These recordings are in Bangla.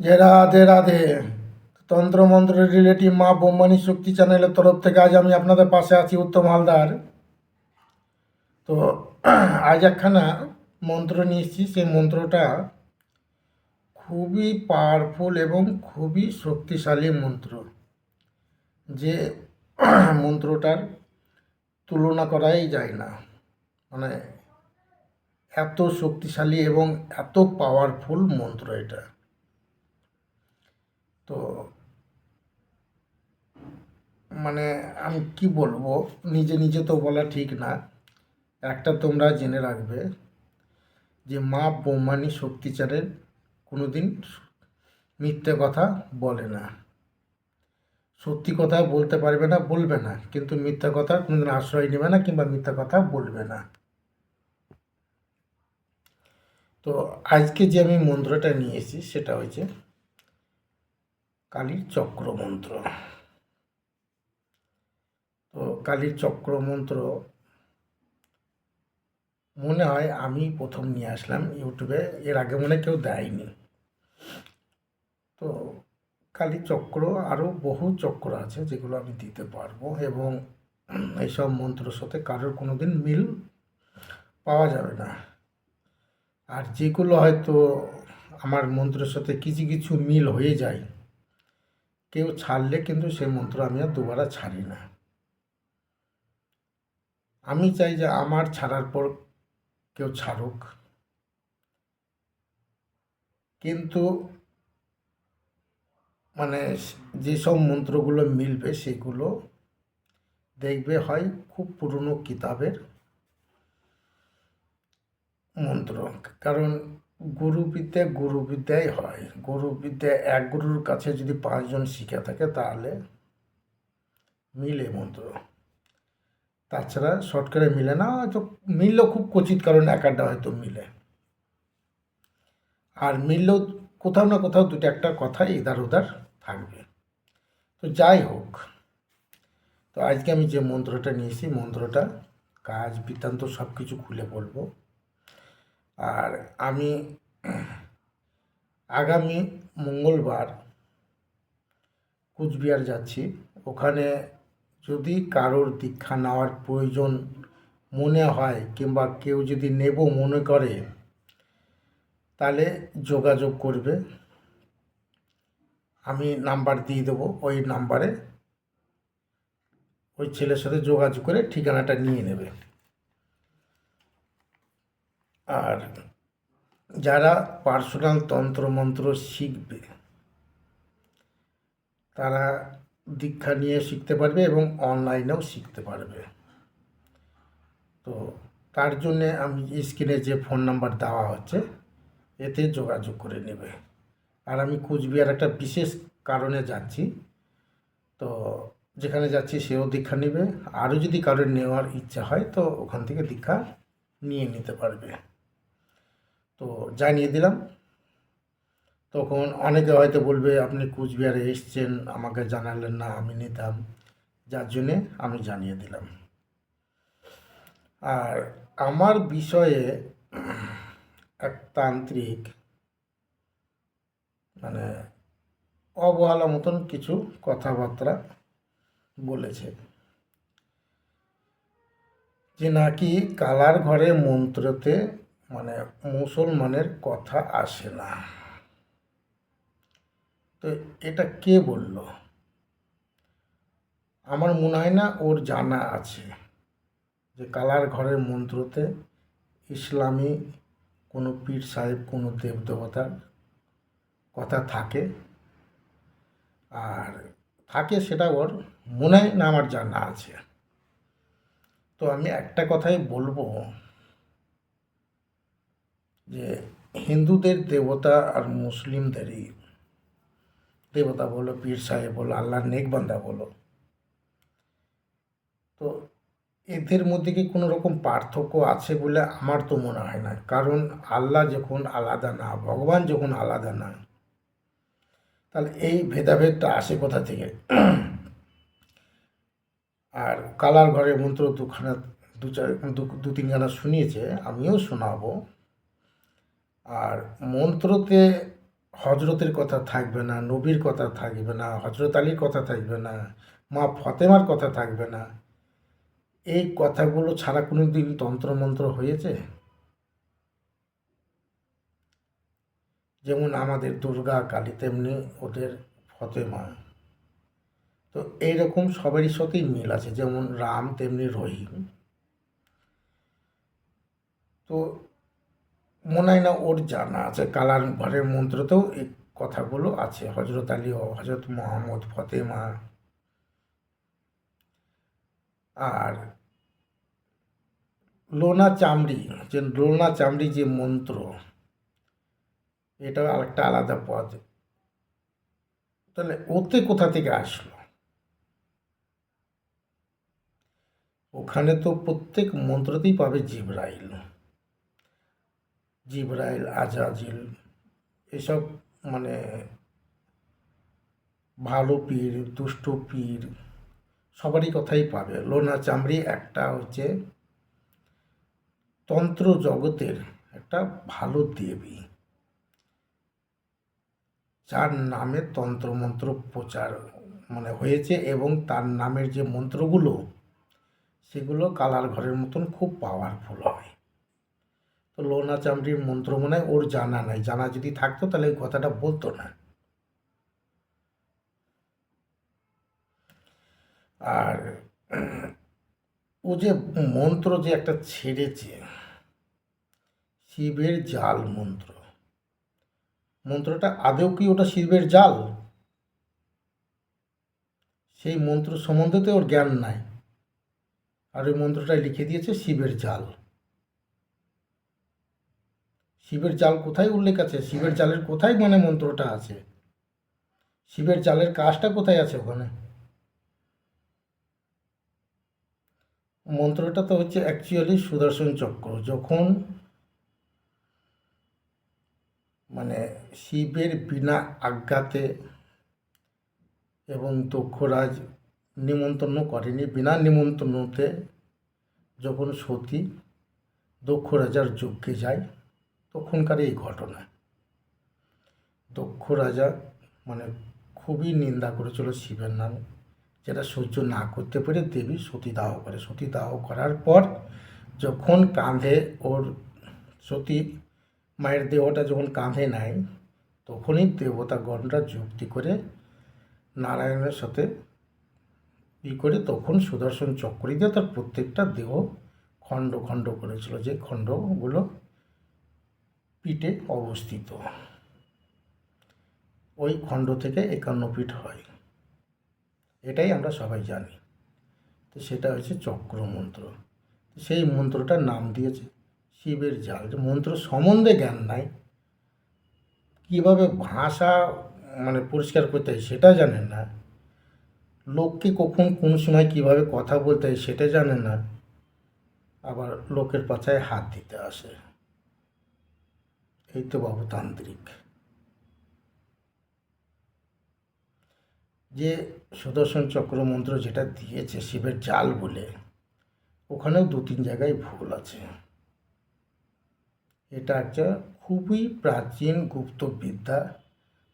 যে রাধে রাধে। তন্ত্রমন্ত্র রিলেটিভ মা বোম্বানি শক্তি চ্যানেলের তরফ থেকে আজ আমি আপনাদের পাশে আছি উত্তম হালদার। তো, আজ একখানা মন্ত্র নিয়ে এসেছি, সেই মন্ত্রটা খুবই পাওয়ারফুল এবং খুবই শক্তিশালী মন্ত্র। যে মন্ত্রটার তুলনা করাই যায় না। মানে এত শক্তিশালী এবং এত পাওয়ারফুল মন্ত্র এটা তো মানে আমি কি বলব? নিজে নিজে তো বলা ঠিক না। একটা তোমরা জেনে রাখবে যে মা বোমানি শক্তিচারের কোনো দিন মিথ্যে কথা বলে না। সত্যি কথা বলতে পারবে না, বলবে না। কিন্তু মিথ্যা কথা কোনোদিন আশ্রয় নেবে না কিংবা মিথ্যা কথা বলবে না। তো আজকে যে আমি মন্ত্রটা নিয়ে এসেছি, সেটা হয়েছে কালীর চক্র মন্ত্র কালীর চক্র মন্ত্র মনে হয় আমি প্রথম নিয়ে আসলাম ইউটিউবে। এর আগে মনে কেউ দেয়নি। তো কালী চক্র, আরও বহু চক্র আছে যেগুলো আমি দিতে পারব এবং এইসব মন্ত্রের সাথে কারোর কোনো দিন মিল পাওয়া যাবে না। আর যেগুলো হয়তো আমার মন্ত্রের সাথে কিছু কিছু মিল হয়ে যায়, কেউ ছাড়লে কিন্তু সেই মন্ত্র আমি আর দুবারা ছাড়ি না। আমি চাই যে আমার ছাড়ার পর কেউ ছাড়ুক। কিন্তু মানে যেসব মন্ত্রগুলো মিলবে সেগুলো দেখবে হয় খুব পুরনো কিতাবের মন্ত্র। কারণ গুরুবিদ্যা গুরুবিদ্যাই হয়। গুরুবিদ্যা এক গুরুর কাছে যদি পাঁচজন শিখে থাকে তাহলে মিলে মন্ত্র। তাছাড়া শর্টকারে মিলে না হয়তো মিললেও খুব কচিত কারণ এক একটা হয়তো মিলে। আর মিললেও কোথাও না কোথাও দুটো একটা কথা ইধার উধার থাকবে। তো যাই হোক, তো আজকে আমি যে মন্ত্রটা নিয়েছি, মন্ত্রটা, কাজ, বৃত্তান্ত সব কিছু খুলে বলব। আর আমি আগামী মঙ্গলবার কুচবিহার যাচ্ছি। ওখানে যদি কারোর দীক্ষা নেওয়ার প্রয়োজন মনে হয় কিংবা কেউ যদি নেব মনে করে, তাহলে যোগাযোগ করবে। আমি নাম্বার দিয়ে দেবো, ওই নাম্বারে ওই ছেলের সাথে যোগাযোগ করে ঠিকানাটা নিয়ে নেবে। আর যারা পার্সোনাল তন্ত্রমন্ত্র শিখবে, তারা দীক্ষা নিয়ে শিখতে পারবে এবং অনলাইনেও শিখতে পারবে। তো তার জন্যে আমি স্ক্রিনে যে ফোন নাম্বার দেওয়া হচ্ছে, এতে যোগাযোগ করে নেবে। আর আমি কুচবিহার একটা বিশেষ কারণে যাচ্ছি। তো যেখানে যাচ্ছি সেও দীক্ষা নেবে। আরও যদি কারোর নেওয়ার ইচ্ছা হয়, তো ওখান থেকে দীক্ষা নিয়ে নিতে পারবে। তো জানিয়ে দিলাম। তখন অনেকে হয়তো বলবে, আপনি কুচবিহারে এসছেন, আমাকে জানালেন না, আমি নিতাম। যার জন্যে আমি জানিয়ে দিলাম। আর আমার বিষয়ে এক তান্ত্রিক মানে অবহেলা মতন কিছু কথাবার্তা বলেছে। যে নাকি কালার ঘরে মন্ত্রতে মানে মুসলমানের কথা আসে না। তো এটা কে বলল? আমার মনে হয় না ওর জানা আছে যে কালার ঘরের মন্ত্রতে ইসলামী কোনো পীর সাহেব, কোনো দেবদেবতার কথা থাকে। আর থাকে সেটা ওর মনে হয় না আমার জানা আছে। তো আমি একটা কথাই বলব যে হিন্দুদের দেবতা আর মুসলিমদেরই দেবতা বলো, পীর সাহেব বলো, আল্লাহর নেকবান্দা বলো। তো এদের মধ্যে কি কোনো রকম পার্থক্য আছে বলে আমার তো মনে হয় না। কারণ আল্লাহ যখন আলাদা না, ভগবান যখন আলাদা না, তাহলে এই ভেদাভেদটা আসে কোথা থেকে? আর কালার ঘরের মন্ত্র দুখানা, দু চার দু তিনখানা শুনিয়েছে, আমিও শোনাবো। আর মন্ত্রতে হজরতের কথা থাকবে না, নবীর কথা থাকবে না হজরত আলীর কথা থাকবে না, মা ফতেমার কথা থাকবে না। এই কথাগুলো ছাড়া কোনো দিন তন্ত্রমন্ত্র হয়েছে? যেমন আমাদের দুর্গা কালী, তেমনি ওদের ফতেমা। তো এইরকম সবারই সাথেই মিল আছে, যেমন রাম, তেমনি রহিম। তো মনে হয় না ওর জানা আছে। কালার ঘরের মন্ত্রতেও এই কথাগুলো আছে। হজরত আলী হজরত মোহাম্মদ ফতেমা। আর লোনা চামড়ি, যে লোনা চামড়ি যে মন্ত্র, এটাও আরেকটা আলাদা পদ। তাহলে ওতে কোথা থেকে আসলো? ওখানে তো প্রত্যেক মন্ত্রতেই পাবে জিব্রাইল। জিব্রাইল, আজাজিল এসব মানে ভালো পীর, দুষ্ট পীর সবারই কথাই পাবে। লোনা চামড়ি একটা হচ্ছে তন্ত্র জগতের একটা ভালো দেবী। যার নামে তন্ত্রমন্ত্র প্রচার মানে হয়েছে এবং তার নামের যে মন্ত্রগুলো, সেগুলো কালার ঘরের মতন খুব পাওয়ারফুল হয়। লোনা চামড়ির মন্ত্র মনে ওর জানা নাই। জানা যদি থাকতো তাহলে ওই কথাটা বলতো না। আর ও যে মন্ত্র যে একটা ছেড়েছে, শিবের জাল মন্ত্র। মন্ত্রটা আদৌ কি ওটা শিবের জাল? সেই মন্ত্র সম্বন্ধে তো ওর জ্ঞান নাই। আর ওই মন্ত্রটা লিখে দিয়েছে শিবের জাল। শিবের জাল কোথায় উল্লেখ আছে? শিবের জালের কোথায় মানে মন্ত্রটা আছে? শিবের জালের কাজটা কোথায় আছে ওখানে? মন্ত্রটা তো হচ্ছে অ্যাকচুয়ালি সুদর্শন চক্র। যখন মানে শিবের বিনা আজ্ঞাতে এবং দক্ষরাজ নিমন্ত্রণ করেনি, বিনা নিমন্ত্রণতে যখন সতী দক্ষ রাজার যজ্ঞে যায় তখনকার এই ঘটনা। দক্ষ রাজা মানে খুবই নিন্দা করেছিল শিবের নামে, যেটা সহ্য না করতে পেরে দেবী সতীদাহ করে। সতীদাহ করার পর যখন কাঁধে ওর সতী মায়ের দেহটা যখন কাঁধে নেয়, তখনই দেবতা দেবতাগণরা যুক্তি করে নারায়ণের সাথে ই করে তখন সুদর্শন চক্রী দিয়ে তার প্রত্যেকটা দেহ খণ্ড খণ্ড করেছিল। যে খণ্ডগুলো পিঠে অবস্থিত। ওই খণ্ড থেকে একান্ন পিঠ হয়। এটাই আমরা সবাই জানি। তো সেটা হচ্ছে চক্র মন্ত্র। সেই মন্ত্রটার নাম দিয়েছে শিবের জাল। যে মন্ত্র সম্বন্ধে জ্ঞান নাই। কীভাবে ভাষা মানে পরিষ্কার করতে হয় সেটা জানেন না। লোককে কখন কোন সময় কীভাবে কথা বলতে হয় সেটা জানে না। আবার লোকের পাছায় হাত দিতে আসে। এই তো বাবু তান্ত্রিক। যে সুদর্শন চক্র মন্ত্র যেটা দিয়েছে শিবের জাল বলে, ওখানেও দু তিন জায়গায় ভুল আছে। এটা একটা খুবই প্রাচীন গুপ্ত বিদ্যা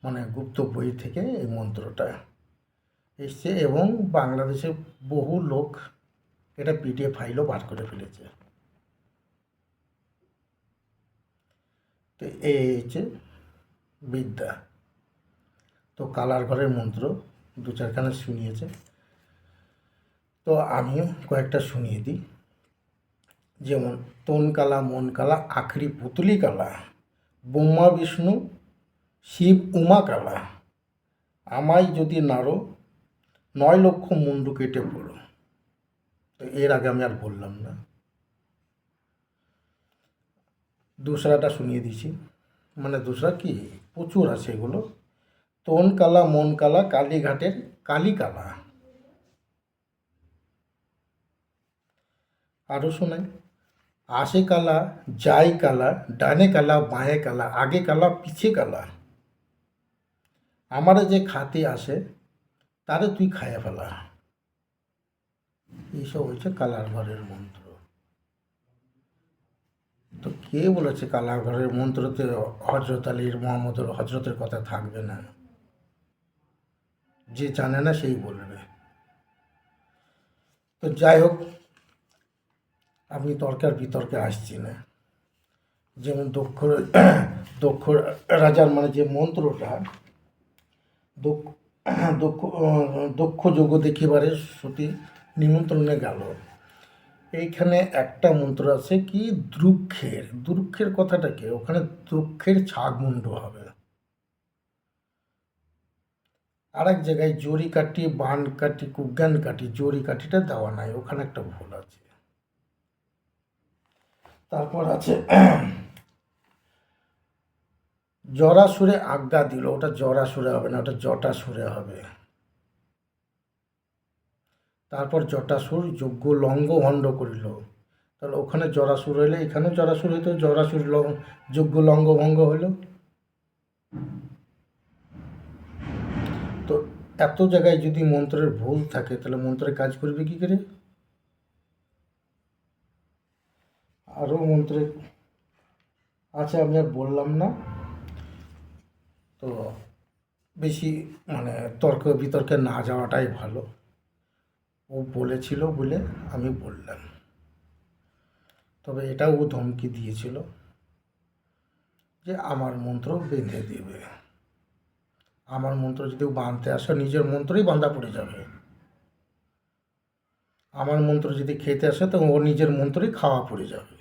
মানে গুপ্ত বই থেকে এই মন্ত্রটা এসছে এবং বাংলাদেশে বহু লোক এটা পিডিএফ ফাইলও বার করে ফেলেছে। তো এই হচ্ছে বিদ্যা। তো কালার ঘরের মন্ত্র, দু চারখানা শুনিয়েছে। তো আমিও কয়েকটা শুনিয়ে দিই। যেমন, তন কালা, মন কালা, আখরি পুতলি কালা, ব্রহ্মা, বিষ্ণু, শিব, উমা কালা। আমায় যদি নাড়ো, নয় লক্ষ মুন্ডু কেটে পড়ো। তো এর আগে আমি আর বললাম না। দুসরাটা শুনিয়ে দিছি মানে দুসরা কি প্রচুর আছে এগুলো তন কালা মন কালা কালীঘাটের কালী কালা আরও শোনাই আসে কালা যায় কালা ডানে কালা বাঁয়ে কালা আগে কালা পিছে কালা আমারে যে খাতে আসে তারে তুই খাইয়া ফেলা এইসব হচ্ছে কালার ঘরের মন্ত্র তো কে বলেছে কালাঘরের মন্ত্রতে হজরত আলীর, মোহাম্মদুর হজরতের কথা থাকবে না? যে জানে না সেই বলবে। তো যাই হোক, আমি তর্কার বিতর্কে আসছি না। যেমন দক্ষ দক্ষ রাজার মানে যে মন্ত্রটা দক্ষ দক্ষ যোগ্য দেখিবারে সতী নিমন্ত্রণে গেল। এইখানে একটা মন্ত্র আছে কি? দ্রুক্ষের দ্রুক্ষের কথাটা কি? ওখানে দ্রুক্ষের ছাগমুণ্ড হবে। আর এক জায়গায় জরি কাটি, বান কাটি, কুজ্ঞান কাটি, জরি কাঠিটা দেওয়া নাই। ওখানে একটা ভুল আছে। তারপর আছে, জরাসুরে আজ্ঞা দিল। ওটা জরাসুরে হবে না, ওটা জটাসুরে হবে। তারপর জটাসুর যোগ্য লঙ্গ ভণ্ড করিল। তাহলে ওখানে জরাসুর হইলে এখানে জরাসুর হইতো, জরাসুর যোগ্য লঙ্গ ভঙ্গ হইল। তো এত জায়গায় যদি মন্ত্রের ভুল থাকে, তাহলে মন্ত্রের কাজ করবে কি করে? আরও মন্ত্রে আছে আমি আর বললাম না। তো বেশি মানে তর্ক বিতর্কে না যাওয়াটাই ভালো। ও বলেছিল বলে আমি বললাম। তবে এটা ও ধমকি দিয়েছিল যে আমার মন্ত্র বেঁধে দেবে। আমার মন্ত্র যদি ও বাঁধতে আসে, নিজের মন্ত্রই বাঁধা পড়ে যাবে। আমার মন্ত্র যদি খেতে আসে, তো ও নিজের মন্ত্রই খাওয়া পড়ে যাবে।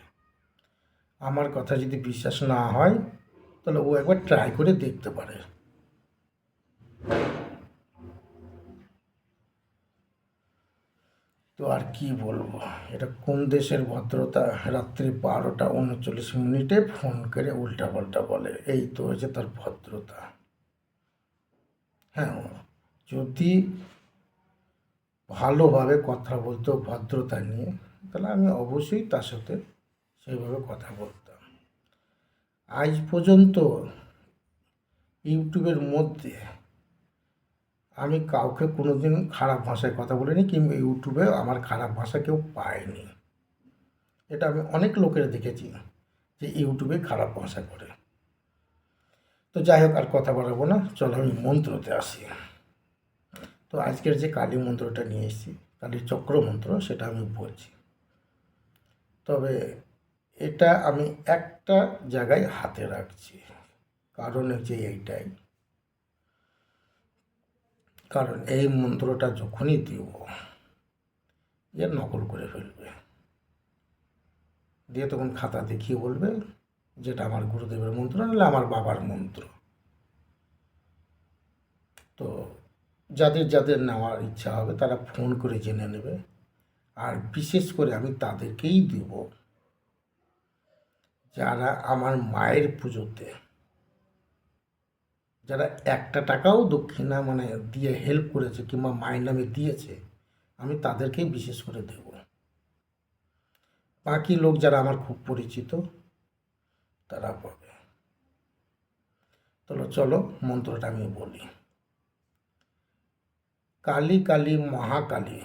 আমার কথা যদি বিশ্বাস না হয়, তাহলে ও একবার ট্রাই করে দেখতে পারে। তো আর কি বলব? এটা কোন দেশের ভদ্রতা? রাত্রি বারোটা উনচল্লিশ মিনিটে ফোন করে উল্টা পাল্টা বলে, এই তো হয়েছে তার ভদ্রতা। হ্যাঁ যদি ভালোভাবে কথা বলতো ভদ্রতা নিয়ে, তাহলে আমি অবশ্যই তার সাথে সেইভাবে কথা বলতাম। আজ পর্যন্ত ইউটিউবের মধ্যে আমি কাউকে কোনোদিন খারাপ ভাষায় কথা বলিনি কিংবা ইউটিউবে আমার খারাপ ভাষা কেউ পায়নি। এটা আমি অনেক লোকের দেখেছি যে ইউটিউবে খারাপ ভাষা করে। তো যাই হোক, আর কথা বাড়াবো না। চলো, আমি মন্ত্রতে আসি। তো আজকের যে কালী মন্ত্রটা নিয়ে এসেছি কালীর চক্র মন্ত্র, সেটা আমি বলছি। তবে এটা আমি একটা জায়গায় হাতে রাখছি। কারণ হচ্ছে এইটাই। কারণ এই মন্ত্রটা যখনই দিব এ নকল করে ফেলবে। দিয়ে তখন খাতা দেখিয়ে বলবে, যেটা আমার গুরুদেবের মন্ত্র, নাহলে আমার বাবার মন্ত্র। তো যাদের যাদের নেওয়ার ইচ্ছা হবে, তারা ফোন করে জেনে নেবে। আর বিশেষ করে আমি তাদেরকেই দেব। যারা আমার মায়ের পুজোতে যারা একটা টাকাও দক্ষিণা মানে দিয়ে হেল্প করেছে কিংবা মায়ের নামে দিয়েছে, আমি তাদেরকেই বিশেষ করে দেব। বাকি লোক যারা আমার খুব পরিচিত, তারা পাবে। চলো চলো মন্ত্রটা আমি বলি। কালী কালী মহাকালী,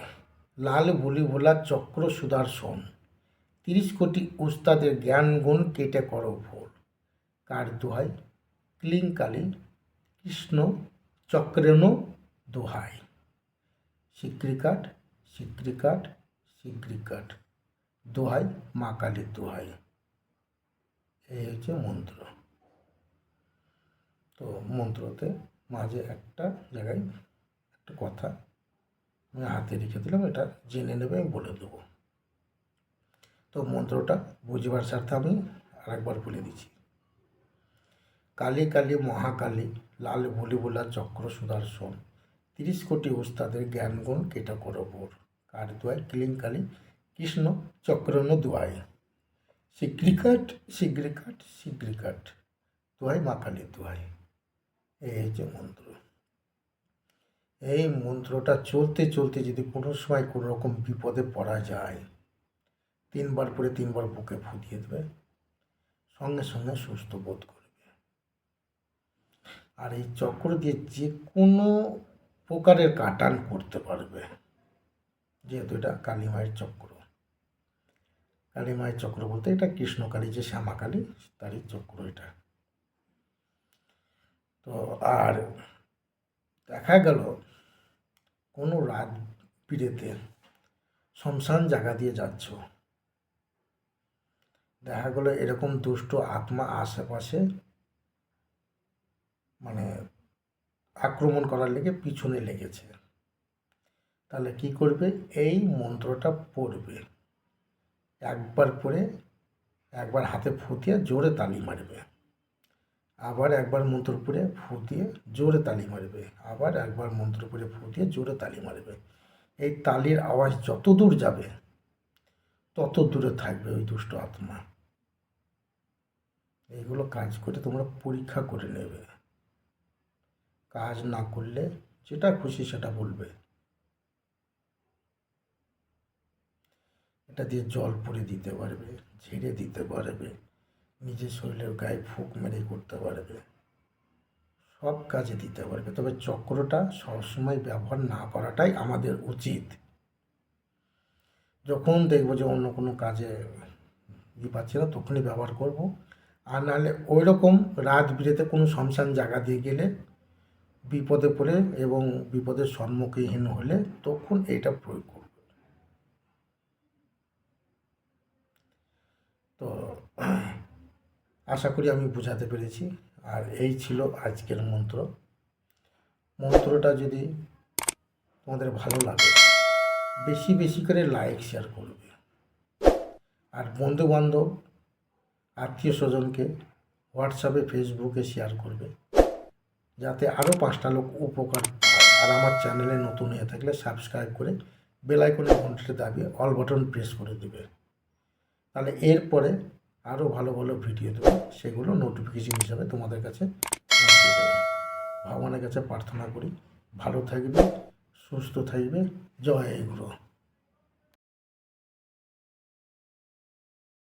লাল বলি ভোলা চক্র সুদর্শন, তিরিশ কোটি উস্তাদের জ্ঞান গুণ কেটে করো ভোর। কার দোহাই? ক্লিং কালী কৃষ্ণ চক্রেণ দোহাই। সিক্রিকাট সিক্রিকাট সিক্রিকাট দোহাই, মা কালীর দোহাই। এই হচ্ছে মন্ত্র। তো মন্ত্রতে মাঝে একটা জায়গায় একটা কথা আমি হাতে রেখে দিলাম, এটা জেনে নেবে, আমি বলে দেবো। তো মন্ত্রটা বুঝবার স্বার্থে আমি আরেকবার বলে দিচ্ছি। কালী কালী, মহাকালী লাল বলি বলা চক্র সুদর্শন। তিরিশ কোটি উস্তাদের জ্ঞানগুণ কেটা করো বোর। কার দোয়াই ক্লিং কালী কৃষ্ণ চক্রন দোয়াই শিগ্রিকাট শিগ্রিকাট শিগ্রিকাট দোয়াই মা কালী দোয়াই এই হচ্ছে মন্ত্র। এই মন্ত্রটা চলতে চলতে যদি কোনো সময় কোনো রকম বিপদে পড়া যায়, তিনবার পরে তিনবার বুকে ফুটিয়ে দেবে। সঙ্গে সঙ্গে সুস্থ বোধ আর এই চক্র দিয়ে যে কোনো প্রকারের কাটান করতে পারবে। যেহেতু এটা কালী মায়ের চক্র। কালী মায়ের চক্র বলতে এটা কৃষ্ণকালী যে শ্যামাকালী, তারই চক্র এটা। তো আর দেখা গেল কোনো রাত বিরেতে শ্মশান জায়গা দিয়ে যাচ্ছ। দেখা গেলো এরকম দুষ্ট আত্মা আশেপাশে মানে আক্রমণ করার লেগে পিছনে লেগেছে। তাহলে কি করবে? এই মন্ত্রটা পড়বে। একবার পরে একবার হাতে ফুটিয়ে জোরে তালি মারবে। আবার একবার মন্ত্র পড়ে ফুটিয়ে জোরে তালি মারবে। আবার একবার মন্ত্র পড়ে ফুটিয়ে জোরে তালি মারবে। এই তালির আওয়াজ যত দূর যাবে, তত দূরে থাকবে ওই দুষ্ট আত্মা। এইগুলো কাজ করে তোমরা পরীক্ষা করে নেবে। কাজ না করলে যেটা খুশি সেটা বলবে। এটা দিয়ে জল পরে দিতে পারবে, ঝেড়ে দিতে পারবে, নিজের শরীরের গায়ে ফুক মেরে করতে পারবে, সব কাজে দিতে পারবে। তবে চক্রটা সবসময় ব্যবহার না করাটাই আমাদের উচিত। যখন দেখব যে অন্য কোনো কাজে ই পাচ্ছি না, তখনই ব্যবহার করব। আর নাহলে ওই রকম রাত বিরেতে কোনো শ্মশান জায়গা দিয়ে গেলে বিপদে পড়ে এবং বিপদের সম্মুখীন হলে তখন এটা প্রয়োগ করবে। তো আশা করি আমি বোঝাতে পেরেছি। আর এই ছিল আজকের মন্ত্র। মন্ত্রটা যদি তোমাদের ভালো লাগে, বেশি বেশি করে লাইক শেয়ার করবে। আর বন্ধু বান্ধব আত্মীয় স্বজনকে হোয়াটসঅ্যাপে ফেসবুকে শেয়ার করবে। যাতে আরও পাঁচটা লোক উপকার পায়। আর আমার চ্যানেলে নতুন হয়ে থাকলে সাবস্ক্রাইব করে বেল আইকনের ঘন্টাতে দাবিয়ে অল বাটন প্রেস করে দেবে। তাহলে এরপরে আরও ভালো ভালো ভিডিও দেবো, সেগুলো নোটিফিকেশন হিসাবে তোমাদের কাছে দেবে। ভগবানের কাছে প্রার্থনা করি, ভালো থাকবে, সুস্থ থাকবে, জয় গুরু।